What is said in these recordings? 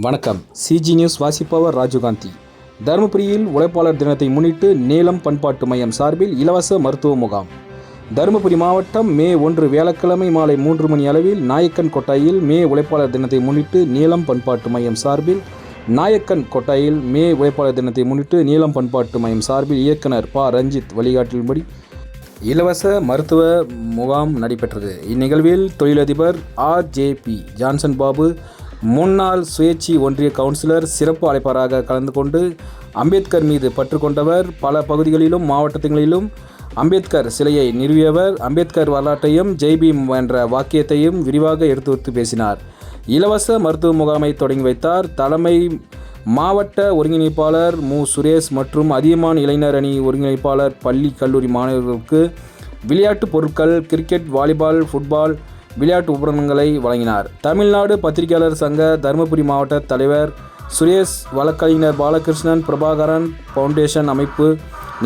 வணக்கம். CG news வாசிப்பவர் ராஜீவ்காந்தி. தருமபுரியில் உழைப்பாளர் தினத்தை முன்னிட்டு நீலம் பண்பாட்டு மையம் சார்பில் இலவச மருத்துவ முகாம். தருமபுரி மாவட்டம் மே ஒன்று வியாழக்கிழமை மாலை மூன்று மணி அளவில் நாயக்கன் கொட்டாயில் மே உழைப்பாளர் தினத்தை முன்னிட்டு நீலம் பண்பாட்டு மையம் சார்பில் நாயக்கன் கொட்டாயில் மே உழைப்பாளர் தினத்தை முன்னிட்டு நீலம் பண்பாட்டு மையம் சார்பில் இயக்குனர் ப. ரஞ்சித் வழிகாட்டின்படி இலவச மருத்துவ முகாம் நடைபெற்றது. இந்நிகழ்வில் தொழிலதிபர் R. J. B. Johnson Babu முன்னாள் சுயேட்சி ஒன்றிய கவுன்சிலர் சிறப்பு அழைப்பாராக கலந்து கொண்டு அம்பேத்கர் மீது பற்று கொண்டவர். பல பகுதிகளிலும் மாவட்டங்களிலும் அம்பேத்கர் சிலையை நிறுவியவர். அம்பேத்கர் வரலாற்றையும் ஜெய்பீம் என்ற வாக்கியத்தையும் விரிவாக எடுத்துரைத்து பேசினார். இலவச மருத்துவ முகாமை தொடங்கி வைத்தார். தலைமை மாவட்ட ஒருங்கிணைப்பாளர் மு. சுரேஷ் மற்றும் அதியமான் இளைஞர் அணி ஒருங்கிணைப்பாளர் பள்ளி கல்லூரி மாணவர்களுக்கு விளையாட்டுப் பொருட்கள் கிரிக்கெட் வாலிபால் ஃபுட்பால் விளையாட்டு உபகரணங்களை வழங்கினார். தமிழ்நாடு பத்திரிகையாளர் சங்க தருமபுரி மாவட்ட தலைவர் சுரேஷ் வழக்கறிஞர் பாலகிருஷ்ணன் பிரபாகரன் ஃபவுண்டேஷன் அமைப்பு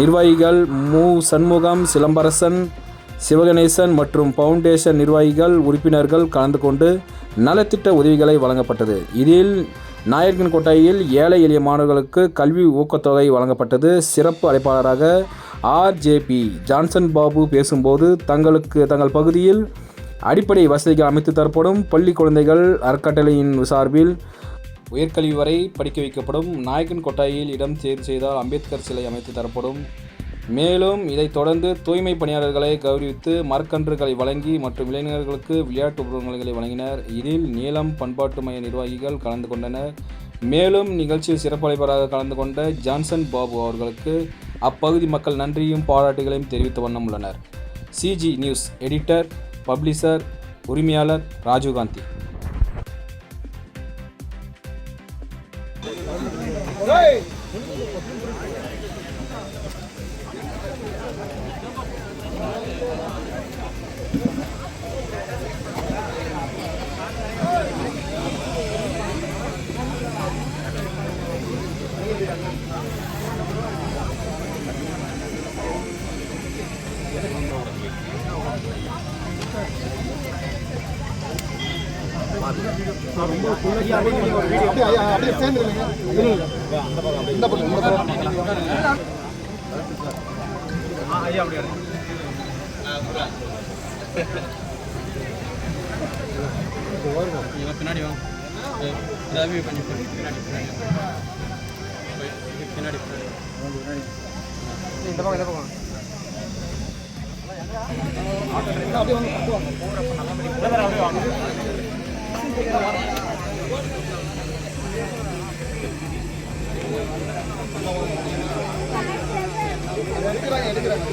நிர்வாகிகள் மு. சண்முகம் சிலம்பரசன் சிவகணேசன் மற்றும் ஃபவுண்டேஷன் நிர்வாகிகள் உறுப்பினர்கள் கலந்து கொண்டு நலத்திட்ட உதவிகளை வழங்கப்பட்டது. இதில் நாயக்கன் கோட்டையில் ஏழை எளிய மாணவர்களுக்கு கல்வி ஊக்கத்தொகை வழங்கப்பட்டது. சிறப்பு அழைப்பாளராக ஆர்ஜேபி ஜான்சன் பாபு பேசும்போது தங்களுக்கு தங்கள் பகுதியில் அடிப்படை வசதிகள் அமைத்து தரப்படும் பள்ளி குழந்தைகள் அறக்கட்டளையின் சார்பில் உயர்கல்வி வரை படிக்க வைக்கப்படும் நாயக்கன் கொட்டாயில் இடம் தேர்வு செய்தால் அம்பேத்கர் சிலை அமைத்து தரப்படும். மேலும் இதைத் தொடர்ந்து தூய்மை பணியாளர்களை கௌரவித்து மரக்கன்றுகளை வழங்கி மற்றும் இளைஞர்களுக்கு விளையாட்டு உபகரணங்களை வழங்கினர். இதில் நீளம் பண்பாட்டு மைய நிர்வாகிகள் கலந்து கொண்டனர். மேலும் நிகழ்ச்சியில் சிறப்பழைப்பராக கலந்து கொண்ட ஜான்சன் பாபு அவர்களுக்கு அப்பகுதி மக்கள் நன்றியும் பாராட்டுகளையும் தெரிவித்த வண்ணம் உள்ளனர். சிஜி நியூஸ் எடிட்டர் பப்ளிஷர் உரிமையாளர் ராஜீவ்காந்தி பின்னாடி வாங்க ரவி கொஞ்சம் பின்னாடி பின்னாடி பின்னாடி இந்த பக்கம் இந்த பக்கம். எடுக்கிறாங்க எடுக்கிறாங்க